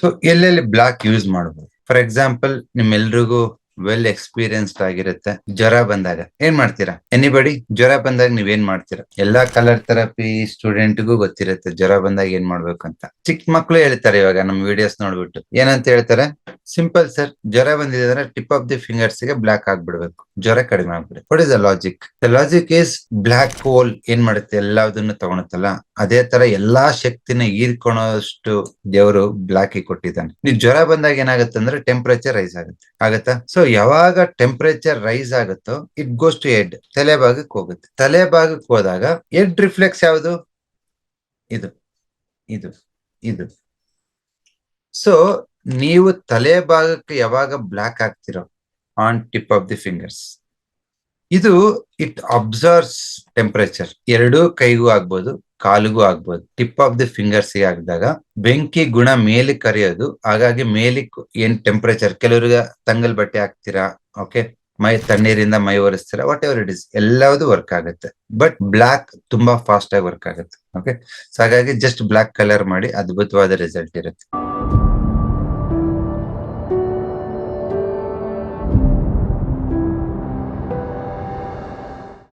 So ಎಲ್ಲೆಲ್ಲಿ block use ಮಾಡಬಹುದು? For example ನಿಮ್ಮೆಲ್ರಿಗೂ ವೆಲ್ ಎಕ್ಸ್ಪೀರಿಯನ್ಸ್ಡ್ ಆಗಿರುತ್ತೆ, ಜ್ವರ ಬಂದಾಗ. ಏನ್ ಮಾಡ್ತೀರಾ? ಎನಿಬಡಿ ಜ್ವರ ಬಂದಾಗ ನೀವ್ ಏನ್ ಮಾಡ್ತೀರಾ? ಎಲ್ಲಾ ಕಲರ್ ಥೆರಪಿ ಸ್ಟೂಡೆಂಟ್ಗೂ ಗೊತ್ತಿರುತ್ತೆ, ಜ್ವರ ಬಂದಾಗ ಏನ್ ಮಾಡ್ಬೇಕು ಅಂತ ಚಿಕ್ಕ ಮಕ್ಳು ಹೇಳ್ತಾರೆ ಇವಾಗ, ನಮ್ ವಿಡಿಯೋಸ್ ನೋಡ್ಬಿಟ್ಟು. ಏನಂತ ಹೇಳ್ತಾರೆ? ಸಿಂಪಲ್ ಸರ್ ಜ್ವರ ಬಂದಿದೆ ಅಂದ್ರೆ ಟಿಪ್ ಆಫ್ ದಿ ಫಿಂಗರ್ಸ್ಗೆ ಬ್ಲಾಕ್ ಆಗ್ಬಿಡ್ಬೇಕು. ಜ್ವರ ಕಡಿಮೆ ಆಗ್ಬಿಡುತ್ತೆ. What is the logic the logic is black hole ಏನ್ ಮಾಡುತ್ತೆ? ಎಲ್ಲದನ್ನು ತಗೊಳತ್ತಲ್ಲ? ಅದೇ ತರ ಎಲ್ಲಾ ಶಕ್ತಿನ ಹೀರ್ಕೊಳೋಷ್ಟು ದೇವರು ಬ್ಲಾಕ್ ಕೊಟ್ಟಿದ್ದಾನೆ. ನೀವು ಜ್ವರ ಬಂದಾಗ ಏನಾಗುತ್ತೆ ಅಂದ್ರೆ ಟೆಂಪರೇಚರ್ ರೈಸ್ ಆಗುತ್ತೆ. ಆಗತ್ತಾ? ಸೊ ಯಾವಾಗ ಟೆಂಪರೇಚರ್ ರೈಸ್ ಆಗುತ್ತೋ ಇಟ್ ಗೋಸ್ ಟು ಹೆಡ್ ತಲೆ ಭಾಗಕ್ಕೆ ಹೋಗುತ್ತೆ. ತಲೆ ಭಾಗಕ್ಕೆ ಹೋದಾಗ ಎಡ್ ರಿಫ್ಲೆಕ್ಸ್ ಯಾವುದು? ಇದು ಇದು ಇದು. ಸೊ ನೀವು ತಲೆ ಭಾಗಕ್ಕೆ ಯಾವಾಗ ಬ್ಲಾಕ್ ಆಗ್ತಿರೋ on tip of the fingers ಇದು ಇಟ್ ಅಬ್ಸರ್ವ್ಸ್ ಟೆಂಪರೇಚರ್ ಎರಡೂ ಕೈಗೂ ಆಗ್ಬೋದು, ಕಾಲಿಗೂ ಆಗ್ಬೋದು. ಟಿಪ್ ಆಫ್ ದಿ ಫಿಂಗರ್ಸ್ ಆಗಿದಾಗ ಬೆಂಕಿ ಗುಣ ಮೇಲೆ ಕರೆಯೋದು. ಹಾಗಾಗಿ ಮೇಲೆ ಏನ್ ಟೆಂಪರೇಚರ್ ಕೆಲವರಿಗೆ ತಂಗಲ್ ಬಟ್ಟೆ ಹಾಕ್ತೀರಾ? ಓಕೆ ಮೈ ತಣ್ಣೀರಿಂದ ಮೈ ಒರೆಸ್ತೀರಾ? ವಾಟ್ ಎವರ್ ಇಟ್ ಇಸ್ ಎಲ್ಲವೂ ವರ್ಕ್ ಆಗುತ್ತೆ. ಬಟ್ ಬ್ಲಾಕ್ ತುಂಬಾ ಫಾಸ್ಟ್ ಆಗಿ ವರ್ಕ್ ಆಗುತ್ತೆ. ಓಕೆ ಸೊ ಹಾಗಾಗಿ ಜಸ್ಟ್ ಬ್ಲಾಕ್ ಕಲರ್ ಮಾಡಿ ಅದ್ಭುತವಾದ ರಿಸಲ್ಟ್ ಇರುತ್ತೆ.